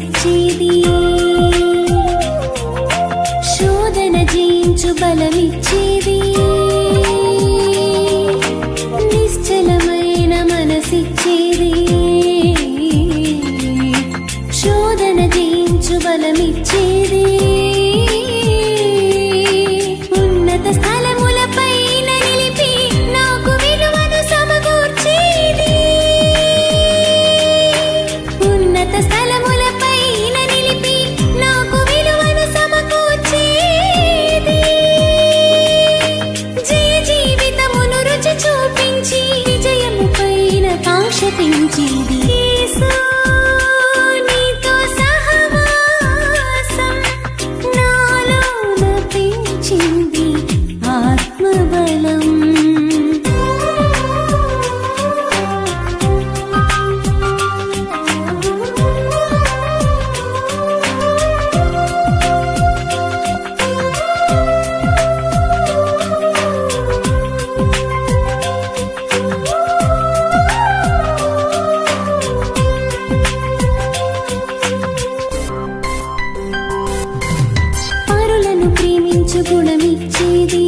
जीवियो పంచగుణమిచ్చేది